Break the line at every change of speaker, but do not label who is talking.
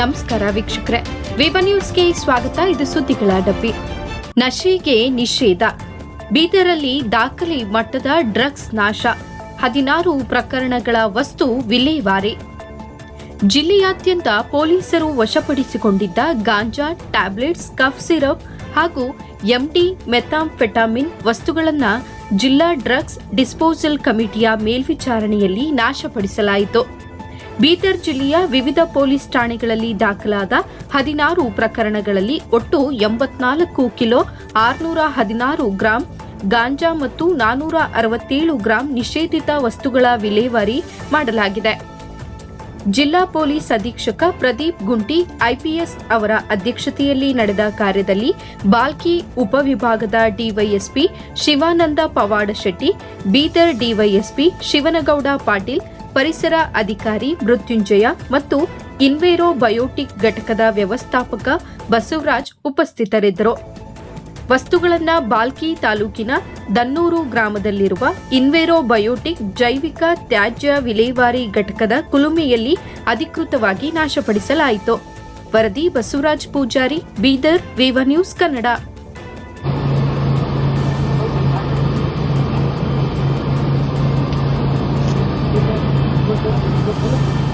ನಮಸ್ಕಾರ ವೀಕ್ಷಕರೇ. ವಿವ ನ್ಯೂಸ್ಗೆ ಸ್ವಾಗತ. ಇದು ಸುದ್ದಿಗಳ ಡಬ್ಬಿ. ನಶೆಗೆ ನಿಷೇಧ. ಬೀದರಲ್ಲಿ ದಾಖಲೆ ಮಟ್ಟದ ಡ್ರಗ್ಸ್ ನಾಶ. ಹದಿನಾರು ಪ್ರಕರಣಗಳ ವಸ್ತು ವಿಲೇವಾರಿ. ಜಿಲ್ಲೆಯಾದ್ಯಂತ ಪೊಲೀಸರು ವಶಪಡಿಸಿಕೊಂಡಿದ್ದ ಗಾಂಜಾ, ಟ್ಯಾಬ್ಲೆಟ್ಸ್, ಕಫ್ ಸಿರಪ್ ಹಾಗೂ ಎಂಡಿ ಮೆಥಾಂಫೆಟಾಮಿನ್ ವಸ್ತುಗಳನ್ನು ಜಿಲ್ಲಾ ಡ್ರಗ್ಸ್ ಡಿಸ್ಪೋಸಲ್ ಕಮಿಟಿಯ ಮೇಲ್ವಿಚಾರಣೆಯಲ್ಲಿ ನಾಶಪಡಿಸಲಾಯಿತು. ಬೀದರ್ ಜಿಲ್ಲೆಯ ವಿವಿಧ ಪೊಲೀಸ್ ಠಾಣೆಗಳಲ್ಲಿ ದಾಖಲಾದ ಹದಿನಾರು ಪ್ರಕರಣಗಳಲ್ಲಿ ಒಟ್ಟು ಎಂಬತ್ನಾಲ್ಕು ಕಿಲೋ ಆರುನೂರ ಹದಿನಾರು ಗ್ರಾಂ, ಗಾಂಜಾ ಮತ್ತು ನಾನೂರ ಅರವತ್ತೇಳು ಗ್ರಾಂ ನಿಷೇಧಿತ ವಸ್ತುಗಳ ವಿಲೇವಾರಿ ಮಾಡಲಾಗಿದೆ. ಜಿಲ್ಲಾ ಪೊಲೀಸ್ ಅಧೀಕ್ಷಕ ಪ್ರದೀಪ್ ಗುಂಟಿ ಐಪಿಎಸ್ ಅವರ ಅಧ್ಯಕ್ಷತೆಯಲ್ಲಿ ನಡೆದ ಕಾರ್ಯದಲ್ಲಿ ಬಾಲ್ಕಿ ಉಪವಿಭಾಗದ ಡಿವೈಎಸ್ಪಿ ಶಿವಾನಂದ ಪವಾಡ ಶೆಟ್ಟಿ ಬೀದರ್ ಡಿವೈಎಸ್ಪಿ ಶಿವನಗೌಡ ಪಾಟೀಲ್ ಪರಿಸರ ಅಧಿಕಾರಿ ಮೃತ್ಯುಂಜಯ ಮತ್ತು ಇನ್ವೇರೋ ಬಯೋಟಿಕ್ ಘಟಕದ ವ್ಯವಸ್ಥಾಪಕ ಬಸವರಾಜ್ ಉಪಸ್ಥಿತರಿದ್ದರು. ವಸ್ತುಗಳನ್ನು ಬಾಲ್ಕಿ ತಾಲೂಕಿನ ದನ್ನೂರು ಗ್ರಾಮದಲ್ಲಿರುವ ಇನ್ವೇರೋ ಬಯೋಟಿಕ್ ಜೈವಿಕ ತ್ಯಾಜ್ಯ ವಿಲೇವಾರಿ ಘಟಕದ ಕುಲುಮೆಯಲ್ಲಿ ಅಧಿಕೃತವಾಗಿ ನಾಶಪಡಿಸಲಾಯಿತು. ವರದಿ ಬಸವರಾಜ್ ಪೂಜಾರಿ, ಬೀದರ್, ವಿವ ನ್ಯೂಸ್ ಕನ್ನಡ. Thank you.